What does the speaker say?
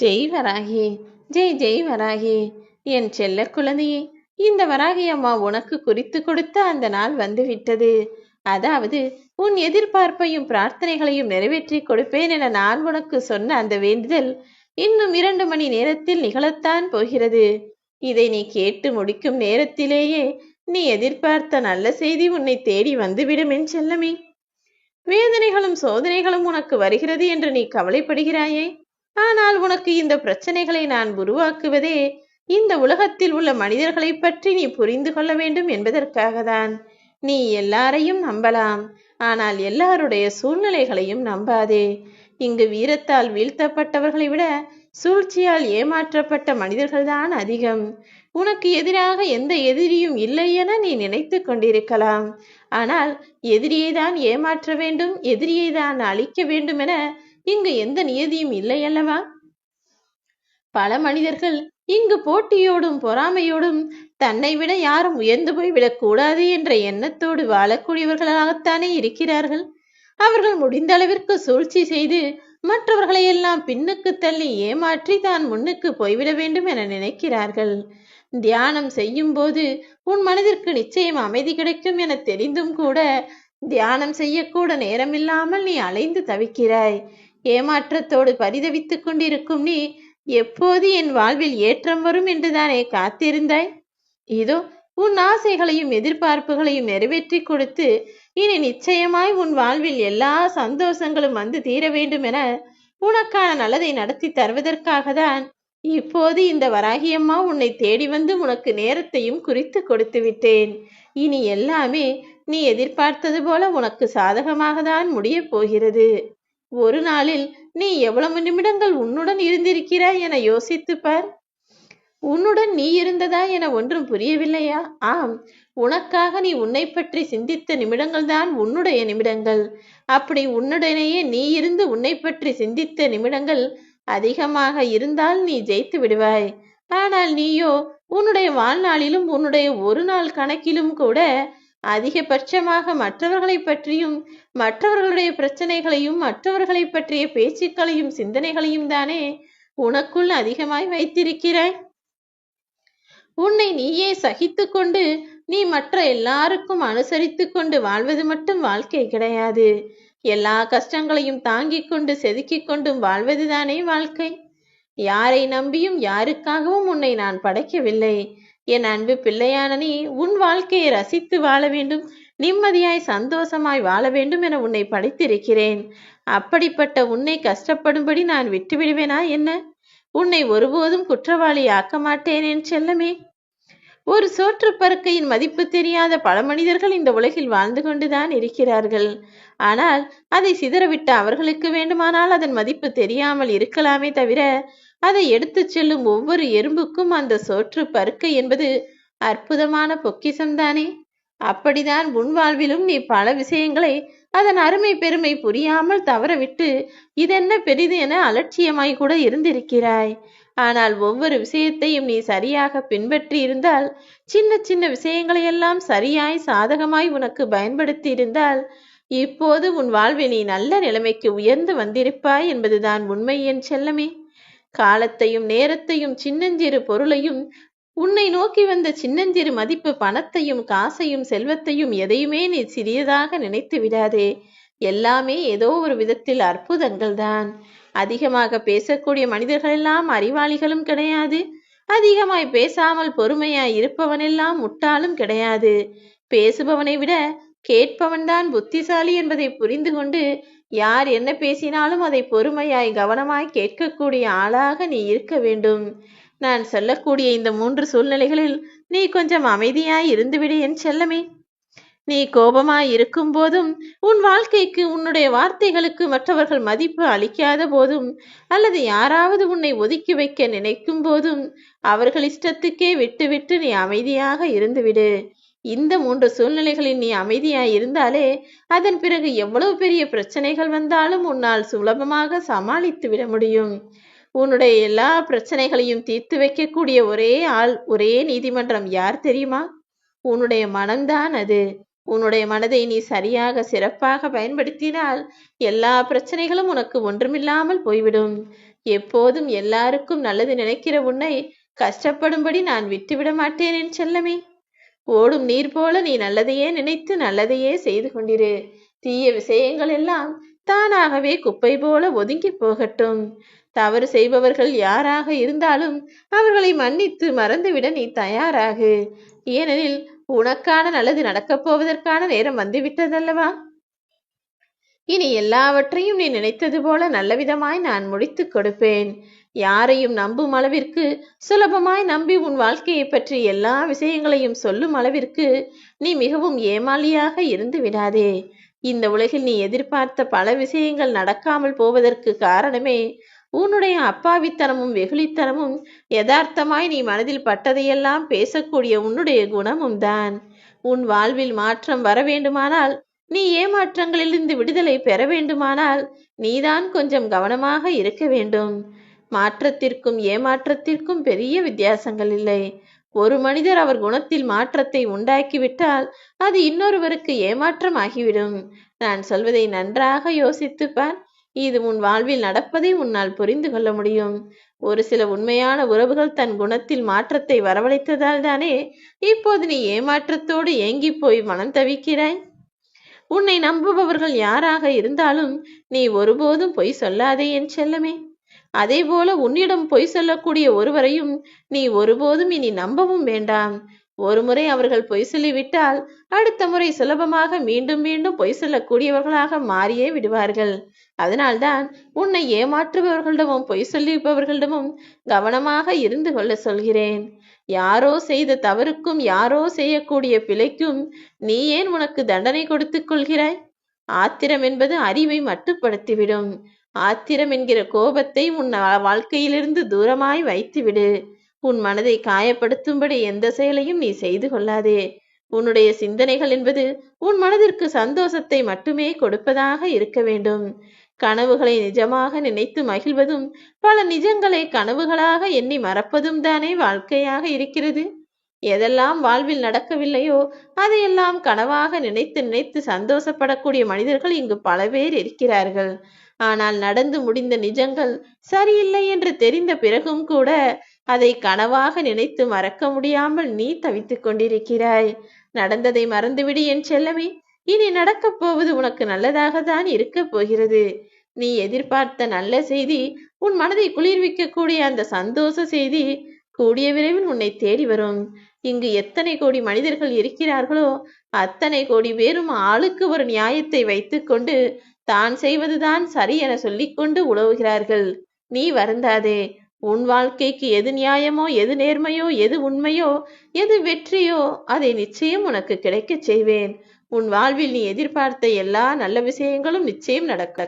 ஜெய் வராகி ஜெய் ஜெய் வராகி. என் செல்ல குழந்தையே இந்த வராகி அம்மா உனக்கு குறித்து கொடுத்த அந்த நாள் வந்துவிட்டது. அதாவது உன் எதிர்பார்ப்பையும் பிரார்த்தனைகளையும் நிறைவேற்றி கொடுப்பேன் என நான் உனக்கு சொன்ன அந்த வேண்டுதல் இன்னும் இரண்டு மணி நேரத்தில் நிகழத்தான் போகிறது. இதை நீ கேட்டு முடிக்கும் நேரத்திலேயே நீ எதிர்பார்த்த நல்ல செய்தி உன்னை தேடி வந்துவிடும் என் செல்லமே. வேதனைகளும் சோதனைகளும் உனக்கு வருகிறது என்று நீ கவலைப்படுகிறாயே. ஆனால் உனக்கு இந்த பிரச்சனைகளை நான் உருவாக்குவதே இந்த உலகத்தில் உள்ள மனிதர்களை பற்றி நீ புரிந்து கொள்ள வேண்டும் என்பதற்காக தான் நீ எல்லாரையும் நம்பலாம் ஆனால் எல்லாருடைய சூழ்நிலைகளையும் நம்பாதே. இங்கு வீரத்தால் வீழ்த்தப்பட்டவர்களை விட சூழ்ச்சியால் ஏமாற்றப்பட்ட மனிதர்கள்தான் அதிகம். உனக்கு எதிராக எந்த எதிரியும் இல்லை என நீ நினைத்து கொண்டிருக்கலாம். ஆனால் எதிரியை தான் ஏமாற்ற வேண்டும் எதிரியை தான் அழிக்க வேண்டும் என இங்கு எந்த நியதியும் இல்லை அல்லவா பல மனிதர்கள் இங்கு போட்டியோடும் பொறாமையோடும் தன்னை விட யாரும் உயர்ந்து போய்விடக் கூடாது என்ற எண்ணத்தோடு வாழக்கூடியவர்களாகத்தானே இருக்கிறார்கள். அவர்கள் முடிந்த அளவிற்கு சூழ்ச்சி செய்து மற்றவர்களை எல்லாம் பின்னுக்கு தள்ளி ஏமாற்றி தான் முன்னுக்கு போய்விட வேண்டும் என நினைக்கிறார்கள். தியானம் செய்யும் போது உன் மனதிற்கு நிச்சயம் அமைதி கிடைக்கும் என தெரிந்தும் கூட தியானம் செய்யக்கூட நேரமில்லாமல் நீ அலைந்து தவிக்கிறாய். ஏமாற்றத்தோடு பரிதவித்துக் கொண்டிருக்கும் நீ எப்போது என் வாழ்வில் ஏற்றம் வரும் என்றுதானே காத்திருந்தாய்? இதோ உன் ஆசைகளையும் எதிர்பார்ப்புகளையும் நிறைவேற்றி கொடுத்து இனி நிச்சயமாய் உன் வாழ்வில் எல்லா சந்தோஷங்களும் வந்து தீர வேண்டும் என உனக்கான நல்லதை நடத்தி தருவதற்காக தான் இப்போது இந்த வராகியம்மா உன்னை தேடி வந்து உனக்கு நேரத்தையும் குறித்து கொடுத்து விட்டேன். இனி எல்லாமே நீ எதிர்பார்த்தது போல உனக்கு சாதகமாக தான் முடியப் போகிறது. ஒரு நாளில் நீ எவ்வளவு நிமிடங்கள் உன்னுடன் இருந்திருக்கிறாய் என யோசித்து பார். உன்னுடன் நீ இருந்ததா என ஒன்றும் புரியவில்லையா? ஆம் உனக்காக நீ உன்னை பற்றி சிந்தித்த நிமிடங்கள் தான் உன்னுடைய நிமிடங்கள். அப்படி உன்னுடனேயே நீ இருந்து உன்னை பற்றி சிந்தித்த நிமிடங்கள் அதிகமாக இருந்தால் நீ ஜெயித்து விடுவாய். ஆனால் நீயோ உன்னுடைய வாழ்நாளிலும் உன்னுடைய ஒரு நாள் கணக்கிலும் கூட அதிகபட்சமாக மற்றவர்களை பற்றியும் மற்றவர்களுடைய பிரச்சனைகளையும் மற்றவர்களை பற்றிய பேச்சுக்களையும் சிந்தனைகளையும் தானே உனக்குள் அதிகமாய் வைத்திருக்கிறாய்? உன்னை நீயே சகித்து கொண்டு நீ மற்ற எல்லாருக்கும் அனுசரித்து கொண்டு வாழ்வது மட்டும் வாழ்க்கை கிடையாது. எல்லா கஷ்டங்களையும் தாங்கிக் கொண்டு செதுக்கிக் கொண்டும் வாழ்வதுதானே வாழ்க்கை. யாரை நம்பியும் யாருக்காகவும் உன்னை நான் படைக்கவில்லை. என் அன்பு பிள்ளையான நீ உன் வாழ்க்கையை ரசித்து வாழ வேண்டும். நிம்மதியாய் சந்தோஷமாய் வாழ வேண்டும் என உன்னை படைத்திருக்கிறேன். அப்படிப்பட்ட உன்னை கஷ்டப்படும்படி நான் விட்டுவிடுவேனா என்ன? உன்னை ஒருபோதும் குற்றவாளி ஆக்க மாட்டேன் என் செல்லமே. ஒரு சோற்று பருக்கையின் மதிப்பு தெரியாத பல மனிதர்கள் இந்த உலகில் வாழ்ந்து கொண்டுதான் இருக்கிறார்கள். ஆனால் அதை சிதறவிட்ட அவர்களுக்கு வேண்டுமானால் அதன் மதிப்பு தெரியாமல் இருக்கலாமே தவிர அதை எடுத்துச் செல்லும் ஒவ்வொரு எறும்புக்கும் அந்த சோற்று பருக்கை என்பது அற்புதமான பொக்கிசம்தானே? அப்படிதான் உன் வாழ்விலும் நீ பல விஷயங்களை அதன் அருமை பெருமை புரியாமல் தவறவிட்டு இதென்ன பெரிது என அலட்சியமாய் கூட இருந்திருக்கிறாய். ஆனால் ஒவ்வொரு விஷயத்தையும் நீ சரியாக பின்பற்றி இருந்தால் சின்ன சின்ன விஷயங்களையெல்லாம் சரியாய் சாதகமாய் உனக்கு பயன்படுத்தி இருந்தால் இப்போது உன் வாழ்வில் நீ நல்ல நிலைமைக்கு உயர்ந்து வந்திருப்பாய் என்பதுதான் உண்மை என் செல்லமே. காலத்தையும் நேரத்தையும் சின்னஞ்சிறு பொருளையும் உன்னை நோக்கி வந்த சின்னஞ்சிறு மதிப்பு பணத்தையும் காசையும் செல்வத்தையும் எதையுமே நீ சிறியதாக நினைத்து விடாதே. எல்லாமே ஏதோ ஒரு விதத்தில் அற்புதங்கள் தான் அதிகமாக பேசக்கூடிய மனிதர்களெல்லாம் அறிவாளிகளும் கிடையாது. அதிகமாய் பேசாமல் பொறுமையாய் இருப்பவனெல்லாம் முட்டாளும் கிடையாது. பேசுபவனை விட கேட்பவன்தான் புத்திசாலி என்பதை புரிந்து கொண்டு யார் என்ன பேசினாலும் அதை பொறுமையாய் கவனமாய் கேட்கக்கூடிய ஆளாக நீ இருக்க வேண்டும். நான் சொல்லக்கூடிய இந்த மூன்று சூழ்நிலைகளில் நீ கொஞ்சம் அமைதியாய் இருந்துவிடு என் செல்லமே. நீ கோபமாய் இருக்கும் போதும் உன் வாழ்க்கைக்கு உன்னுடைய வார்த்தைகளுக்கு மற்றவர்கள் மதிப்பு அளிக்காத போதும் அல்லது யாராவது உன்னை ஒதுக்கி வைக்க நினைக்கும் போதும் அவர்கள் இஷ்டத்துக்கே விட்டுவிட்டு நீ அமைதியாக இருந்துவிடு. இந்த மூன்று சூழ்நிலைகளில் நீ அமைதியாய் இருந்தாலே அதன் பிறகு எவ்வளவு பெரிய பிரச்சனைகள் வந்தாலும் உன்னால் சுலபமாக சமாளித்து விட முடியும். உன்னுடைய எல்லா பிரச்சனைகளையும் தீர்த்து வைக்கக்கூடிய ஒரே ஆள் ஒரே நீதிமன்றம் யார் தெரியுமா? உன்னுடைய மனம்தான் அது. உன்னுடைய மனதை நீ சரியாக சிறப்பாக பயன்படுத்தினால் எல்லா பிரச்சனைகளும் உனக்கு ஒன்றுமில்லாமல் போய்விடும். எப்போதும் எல்லாருக்கும் நல்லது நினைக்கிற உன்னை கஷ்டப்படும்படி நான் விட்டுவிட மாட்டேன் என் செல்லமே. ஓடும் நீர் போல நீ நல்லதையே நினைத்து நல்லதையே செய்து கொண்டிரு. தீய விஷயங்கள் எல்லாம் தானாகவே குப்பை போல ஒதுங்கி போகட்டும். தவறு செய்பவர்கள் யாராக இருந்தாலும் அவர்களை மன்னித்து மறந்துவிட நீ தயாராகு. ஏனெனில் உனக்கான நல்லது நடக்கப் போவதற்கான நேரம் வந்துவிட்டதல்லவா? இனி எல்லாவற்றையும் நீ நினைத்தது போல நல்லவிதமாய் நான் முடித்துக் கொடுப்பேன். யாரையும் நம்பும் அளவிற்கு சுலபமாய் நம்பி உன் வாழ்க்கையை பற்றி எல்லா விஷயங்களையும் சொல்லும் அளவிற்கு நீ மிகவும் ஏமாளியாக இருந்து விடாதே. இந்த உலகில் நீ எதிர்பார்த்த பல விஷயங்கள் நடக்காமல் போவதற்கு காரணமே உன்னுடைய அப்பாவித்தனமும் வெகுளித்தனமும் யதார்த்தமாய் நீ மனதில் பட்டதையெல்லாம் பேசக்கூடிய உன்னுடைய குணமும் தான். உன் வாழ்வில் மாற்றம் வர வேண்டுமானால் நீ ஏமாற்றங்களிலிருந்து விடுதலை பெற வேண்டுமானால் நீதான் கொஞ்சம் கவனமாக இருக்க வேண்டும். மாற்றத்திற்கும் ஏமாற்றத்திற்கும் பெரிய வித்தியாசங்கள் இல்லை. ஒரு மனிதர் அவர் குணத்தில் மாற்றத்தை உண்டாக்கிவிட்டால் அது இன்னொருவருக்கு ஏமாற்றம் ஆகிவிடும் நான் சொல்வதை நன்றாக யோசித்துப் பார் இது உன் வாழ்வில் நடப்பதை உன்னால் புரிந்து கொள்ள முடியும். ஒரு சில உண்மையான உறவுகள் தன் குணத்தில் மாற்றத்தை வரவழைத்ததால் தானே இப்போது நீ ஏமாற்றத்தோடு ஏங்கி போய் மனம் தவிக்கிறாய்? உன்னை நம்புபவர்கள் யாராக இருந்தாலும் நீ ஒருபோதும் பொய் சொல்லாதே என் செல்லமே. அதேபோல உன்னிடம் பொய் சொல்லக்கூடிய ஒருவரையும் நீ ஒருபோதும் இனி நம்பவும் வேண்டாம். ஒருமுறை அவர்கள் பொய் சொல்லிவிட்டால் அடுத்த முறை சுலபமாக மீண்டும் மீண்டும் பொய் சொல்லக்கூடியவர்களாக மாறியே விடுவார்கள். அதனால்தான் உன்னை ஏமாற்றுபவர்களிடமும் பொய் சொல்லிப்பவர்களிடமும் கவனமாக இருந்து கொள்ள சொல்கிறேன். யாரோ செய்த தவறுக்கும் யாரோ செய்யக்கூடிய பிழைக்கும் நீ ஏன் உனக்கு தண்டனை கொடுத்துக் கொள்கிறாய்? ஆத்திரம் என்பது அறிவை மட்டுப்படுத்திவிடும். ஆத்திரம் என்கிற கோபத்தை உன் வாழ்க்கையிலிருந்து தூரமாய் வைத்துவிடு. உன் மனதை காயப்படுத்தும்படி எந்த செயலையும் நீ செய்து கொள்ளாதே. உன்னுடைய சிந்தனைகள் என்பது உன் மனதிற்கு சந்தோஷத்தை மட்டுமே கொடுப்பதாக இருக்க வேண்டும். கனவுகளை நிஜமாக நினைத்து மகிழ்வதும் பல நிஜங்களை கனவுகளாக எண்ணி மறப்பதும் தானே வாழ்க்கையாக இருக்கிறது. எதெல்லாம் வாழ்வில் நடக்கவில்லையோ அதையெல்லாம் கனவாக நினைத்து நினைத்து சந்தோஷப்படக்கூடிய மனிதர்கள் இங்கு பல பேர் இருக்கிறார்கள். ஆனால் நடந்து முடிந்த நிஜங்கள் சரியில்லை என்று தெரிந்த பிறகும் கூட அதை கனவாக நினைத்து மறக்க முடியாமல் நீ தவித்துக் கொண்டிருக்கிறாய். நடந்ததை மறந்துவிடு என் செல்லமே. இனி நடக்கப் போவது உனக்கு நல்லதாகத்தான் இருக்கப் போகிறது. நீ எதிர்பார்த்த நல்ல செய்தி உன் மனதை குளிர்விக்கக்கூடிய அந்த சந்தோஷ செய்தி கூடிய விரைவில் உன்னை தேடி வரும். இங்கு எத்தனை கோடி மனிதர்கள் இருக்கிறார்களோ அத்தனை கோடி பேரும் ஆளுக்கு ஒரு நியாயத்தை வைத்துக்கொண்டு தான் செய்வதுதான் சரி என சொல்லிக்கொண்டு உழவுகிறார்கள். நீ வருந்தாதே. உன் வாழ்க்கைக்கு எது நியாயமோ எது நேர்மையோ எது உண்மையோ எது வெற்றியோ அதை நிச்சயம் உனக்கு கிடைக்கச் செய்வேன். உன் வாழ்வில் நீ எதிர்பார்த்த எல்லா நல்ல விஷயங்களும் நிச்சயம் நடக்க